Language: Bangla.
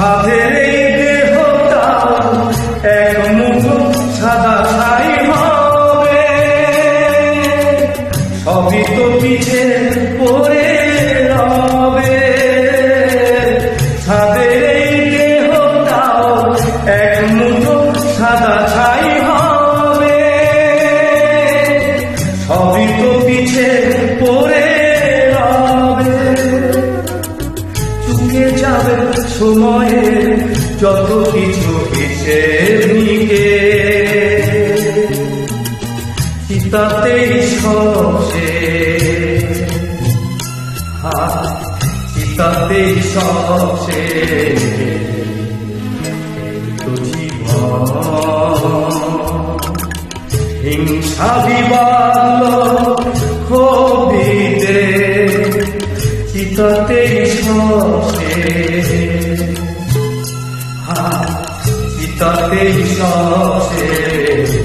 সাধের এই দেহটা এক মুঠো সাদা ছাই হবে। সবই তো পিছে পড়ে রবে। সাধের এই দেহটাও এক মুঠো সাদা ছাই হবে। সবই তো পিছে যাবে সময়ে যত কিছু হিসেব নিকে চিতাতেই সব শেষ। চিতাতেই সব শেষ। হিংসা বিবাদ ক্ষোভিতে চিতাতেই তাতে সব